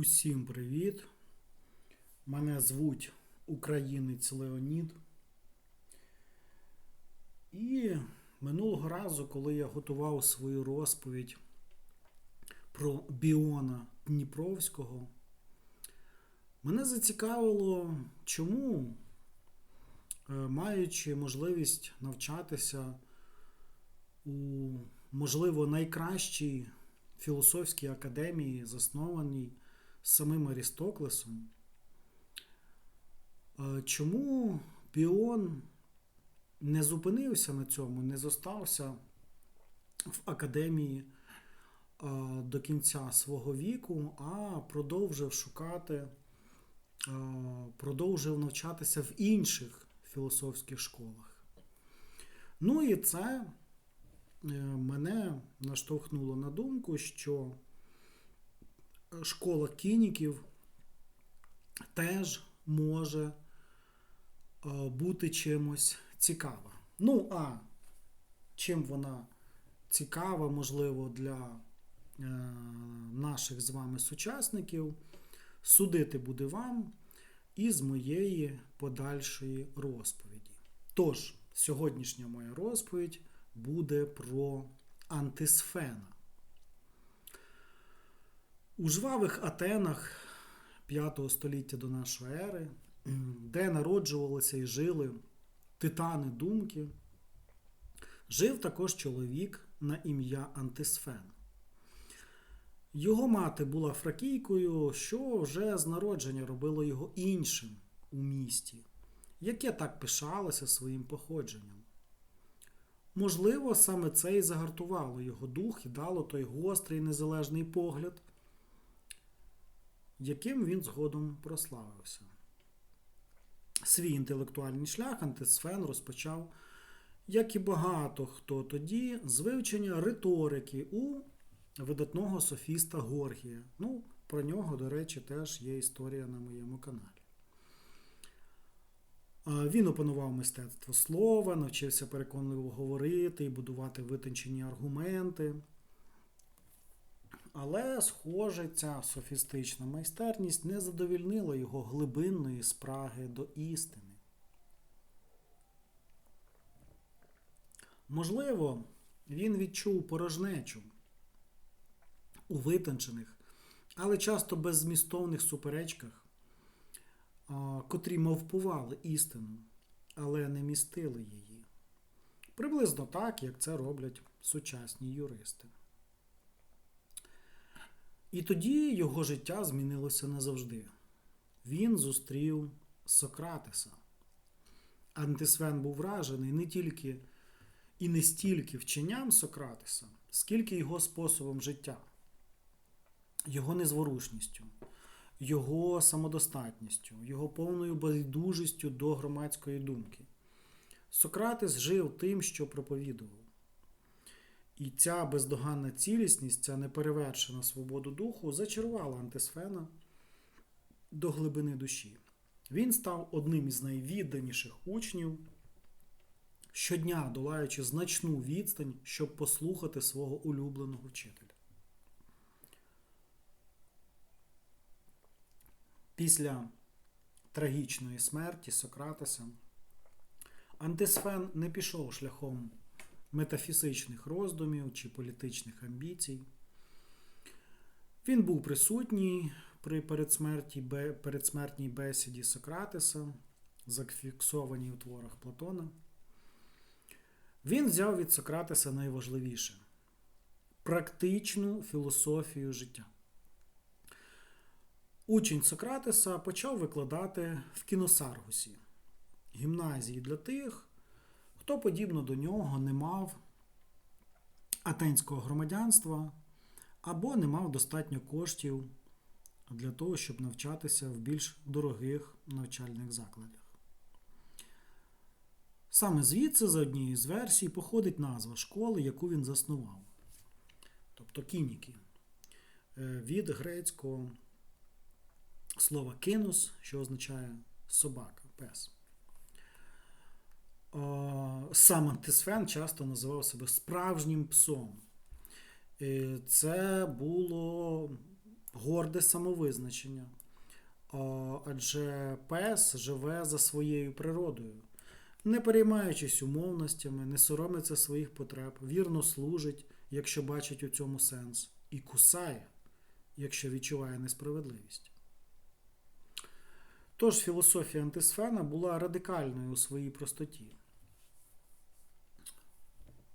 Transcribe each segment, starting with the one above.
Усім привіт! Мене звуть Українець Леонід. І минулого разу, коли я готував свою розповідь про Біона Дніпровського, мене зацікавило, чому, е, маючи можливість навчатися у, можливо, найкращій філософській академії, заснованій самим Арістоклесом. Е, Чому Піон не зупинився на цьому, не зостався в академії е, до кінця свого віку, а продовжив шукати, е, продовжив навчатися в інших філософських школах. Ну і це мене наштовхнуло на думку, що школа кініків теж може е, бути чимось цікава. Ну, а чим вона цікава, можливо, для е, наших з вами сучасників, судити буде вам із моєї подальшої розповіді. Тож, сьогоднішня моя розповідь буде про антисфена. У жвавих Атенах 5 століття до нашої ери, де народжувалися і жили титани думки, жив також чоловік на ім'я Антисфен. Його мати була фракійкою, що вже з народження робило його іншим у місті, яке так пишалося своїм походженням. Можливо, саме це і загартувало його дух і дало той гострий незалежний погляд, яким він згодом прославився. Свій інтелектуальний шлях антисфен розпочав, як і багато хто тоді, з вивчення риторики у видатного софіста Горгія. Ну, про нього, до речі, теж є історія на моєму каналі. Він опанував мистецтво слова, навчився переконливо говорити і будувати витончені аргументи. Але, схоже, ця софістична майстерність не задовільнила його глибинної спраги до істини. Можливо, він відчув порожнечу у витончених, але часто беззмістовних суперечках, котрі мовпували істину, але не містили її. Приблизно так, як це роблять сучасні юристи. І тоді його життя змінилося назавжди. Він зустрів Сократеса. Антисвен був вражений не тільки і не стільки вченням Сократеса, скільки його способом життя, його незворушністю, його самодостатністю, його повною байдужістю до громадської думки. Сократес жив тим, що проповідував. І ця бездоганна цілісність, ця неперевершена свобода духу зачарувала антисфена до глибини душі. Він став одним із найвідданіших учнів, щодня долаючи значну відстань, щоб послухати свого улюбленого вчителя. Після трагічної смерті Сократеса Антисфен не пішов шляхом метафізичних роздумів чи політичних амбіцій. Він був присутній при передсмертній бесіді Сократеса, зафіксованій у творах Платона. Він взяв від Сократеса найважливіше практичну філософію життя. Учень Сократеса почав викладати в кіносаргусі гімназії для тих, хто подібно до нього не мав атенського громадянства або не мав достатньо коштів для того, щоб навчатися в більш дорогих навчальних закладах. Саме звідси, за однією з версій, походить назва школи, яку він заснував. Тобто кініки. Від грецького слова кинус, що означає собака, пес. Сам Антисфен часто називав себе справжнім псом. Це було горде самовизначення, адже пес живе за своєю природою, не переймаючись умовностями, не соромиться своїх потреб, вірно служить, якщо бачить у цьому сенс, і кусає, якщо відчуває несправедливість. Тож філософія антисфена була радикальною у своїй простоті.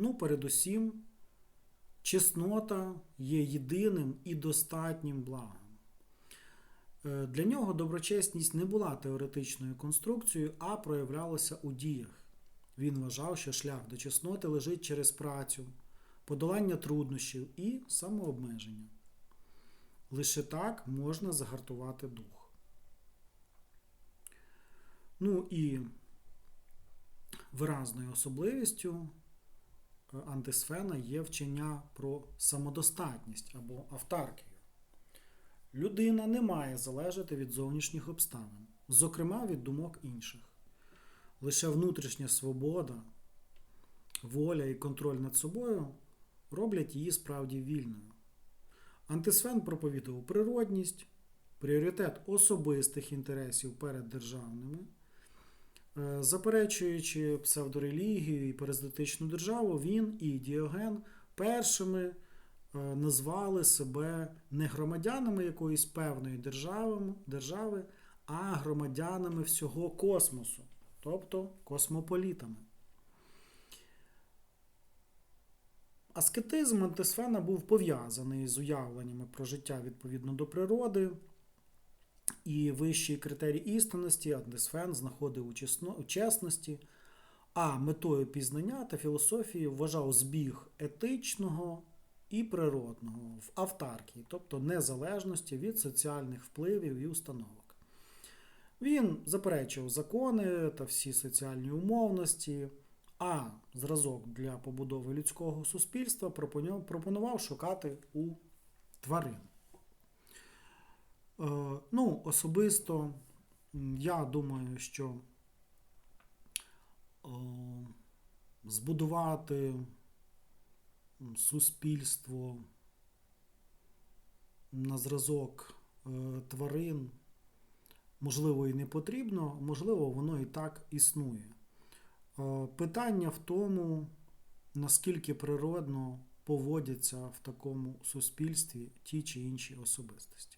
Ну, передусім, чеснота є єдиним і достатнім благом. Е, Для нього доброчесність не була теоретичною конструкцією, а проявлялася у діях. Він вважав, що шлях до чесноти лежить через працю, подолання труднощів і самообмеження. Лише так можна загартувати дух. Ну і виразною особливістю антисфена є вчення про самодостатність або автаркію. Людина не має залежати від зовнішніх обставин, зокрема від думок інших. Лише внутрішня свобода, воля і контроль над собою роблять її справді вільною. Антисфен проповідував природність, пріоритет особистих інтересів перед державними. Е, Заперечуючи псевдорелігію і паразитичну державу, він і Діоген першими е, назвали себе не громадянами якоїсь певної держави, держави, а громадянами всього космосу, тобто космополітами. Аскетизм антисфена був пов'язаний з уявленнями про життя відповідно до природи. І вищий критерій істинності антисфен знаходив у, чесно, у чесності, а метою пізнання та філософії вважав збіг етичного і природного в автаркії, тобто незалежності від соціальних впливів і установок. Він заперечував закони та всі соціальні умовності, а зразок для побудови людського суспільства пропонував шукати у тварин. Е, Ну, особисто я думаю, що е, збудувати суспільство на зразок е, тварин можливо і не потрібно, можливо, воно і так існує. Питання в тому, наскільки природно поводяться в такому суспільстві ті чи інші особистості.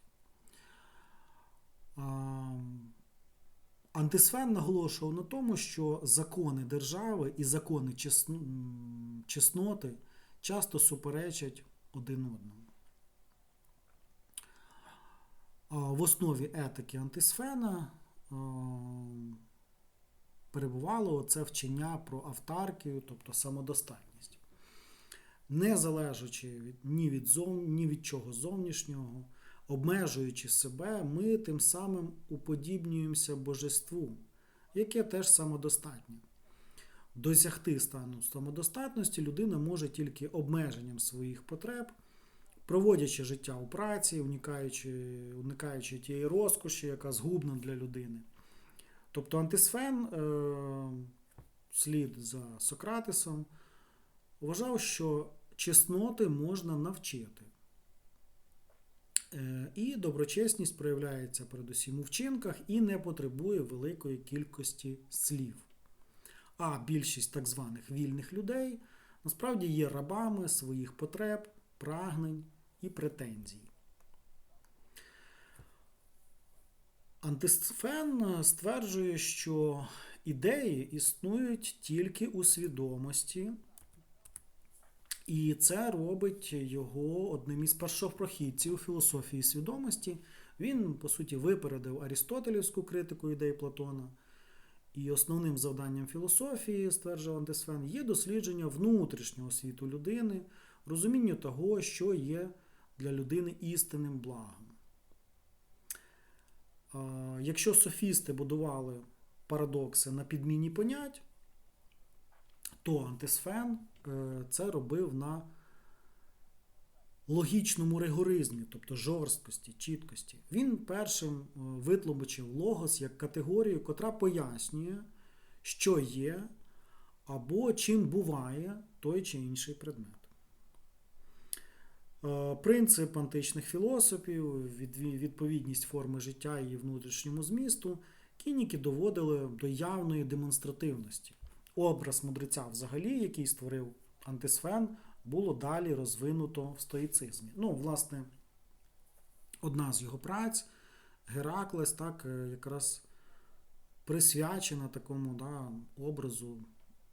Антисфен наголошував на тому, що закони держави і закони чесноти часто суперечать один одному. В основі етики антисфена перебувало це вчення про автаркію, тобто самодостатність. Не залежачи ні, від зов, ні від чого зовнішнього, обмежуючи себе, ми тим самим уподібнюємося божеству, яке теж самодостатнє. Досягти стану самодостатності людина може тільки обмеженням своїх потреб, проводячи життя у праці, уникаючи, уникаючи тієї розкоші, яка згубна для людини. Тобто антисфен, е, слід за Сократисом, вважав, що чесноти можна навчити. Е, І доброчесність проявляється передусім у вчинках і не потребує великої кількості слів. А більшість так званих вільних людей насправді є рабами своїх потреб, прагнень і претензій. Антисфен стверджує, що ідеї існують тільки у свідомості, і це робить його одним із першопрохідців філософії свідомості. Він, по суті, випередив Арістотелівську критику ідей Платона. І основним завданням філософії, стверджував Антисфен, є дослідження внутрішнього світу людини, розуміння того, що є для людини істинним благом. Якщо софісти будували парадокси на підміні понять, то антисфен це робив на логічному ригоризмі, тобто жорсткості, чіткості. Він першим е, витлумачив логос як категорію, котра пояснює, що є або чим буває той чи інший предмет. Е, Принцип античних філософів, відповідність форми життя і внутрішньому змісту, кініки доводили до явної демонстративності. Образ мудреця, взагалі, який створив антисфен, було далі розвинуто в стоїцизмі. Ну, власне, одна з його праць, Гераклес, так, е, якраз присвячена такому да, образу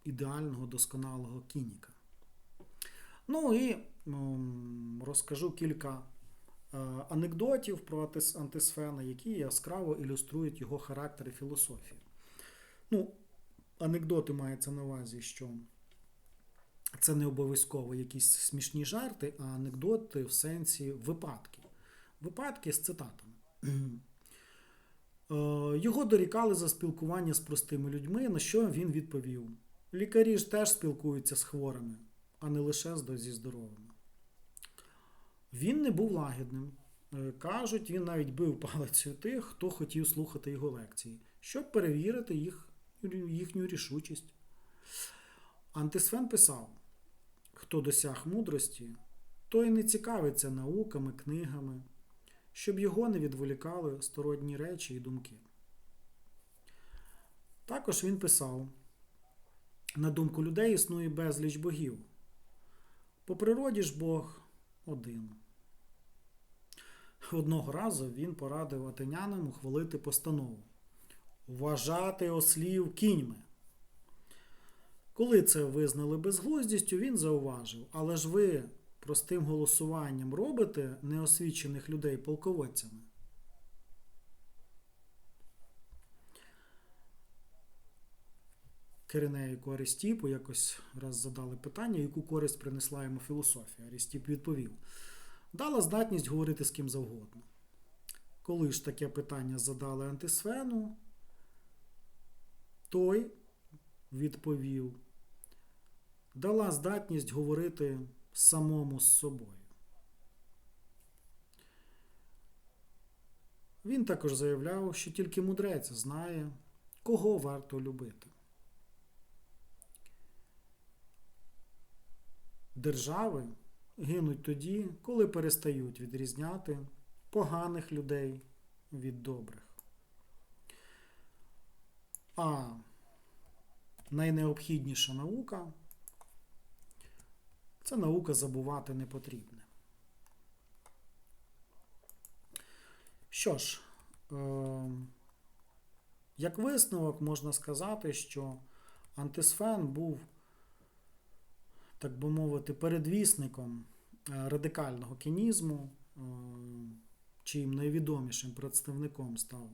ідеального досконалого кініка. Ну і розкажу кілька е, анекдотів про антисфена, які яскраво ілюструють його характер і філософію. Ну, анекдоти мається на увазі, що це не обов'язково якісь смішні жарти, а анекдоти в сенсі випадки. Випадки з цитатами. Е, Його дорікали за спілкування з простими людьми, на що він відповів: Лікарі ж теж спілкуються з хворими, а не лише зі здоровими. Він не був лагідним. Е, Кажуть, він навіть бив палицею тих, хто хотів слухати його лекції, щоб перевірити їх, їхню рішучість. Антисфен писав: хто досяг мудрості, той не цікавиться науками, книгами, щоб його не відволікали сторонні речі і думки. Також він писав: на думку людей існує безліч богів. По природі ж Бог один. Одного разу він порадив атенянам ухвалити постанову вважати ослів кіньми. Коли це визнали безглуздістю, він зауважив, але ж ви простим голосуванням робите неосвічених людей полководцями. Киринеїку Арістіпу якось раз задали питання, яку користь принесла йому філософія. Арістіп відповів: дала здатність говорити з ким завгодно. Коли ж таке питання задали антисфену, той відповів: дала здатність говорити самому з собою. Він також заявляв, що тільки мудрець знає, кого варто любити. Держави гинуть тоді, коли перестають відрізняти поганих людей від добрих. А найнеобхідніша наука це наука забувати не потрібне. Що ж, е, як висновок можна сказати, що антисфен був, так би мовити, передвісником е, радикального кінізму, е, чиїм найвідомішим представником став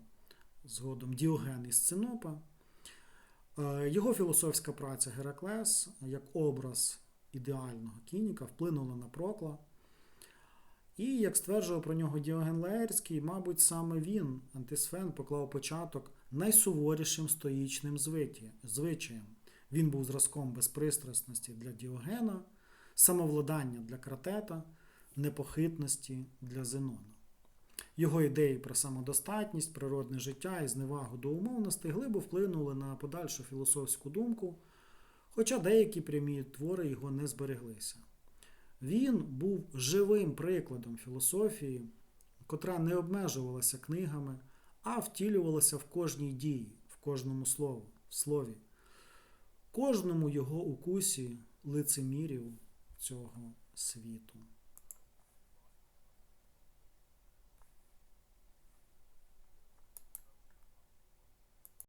згодом Діоген із Синопа. Е, Його філософська праця Гераклес як образ ідеального кініка вплинула на Прокла. І, як стверджував про нього Діоген Лаерський, мабуть, саме він, антисфен, поклав початок найсуворішим стоїчним звичаям. Він був зразком безпристрасності для Діогена, самовладання для кратета, непохитності для Зенона. Його ідеї про самодостатність, природне життя і зневагу до умовностей глибо вплинули на подальшу філософську думку, хоча деякі прямі твори його не збереглися. Він був живим прикладом філософії, котра не обмежувалася книгами, а втілювалася в кожній дії, в кожному слову, слові, кожному його укусі лицемірів цього світу.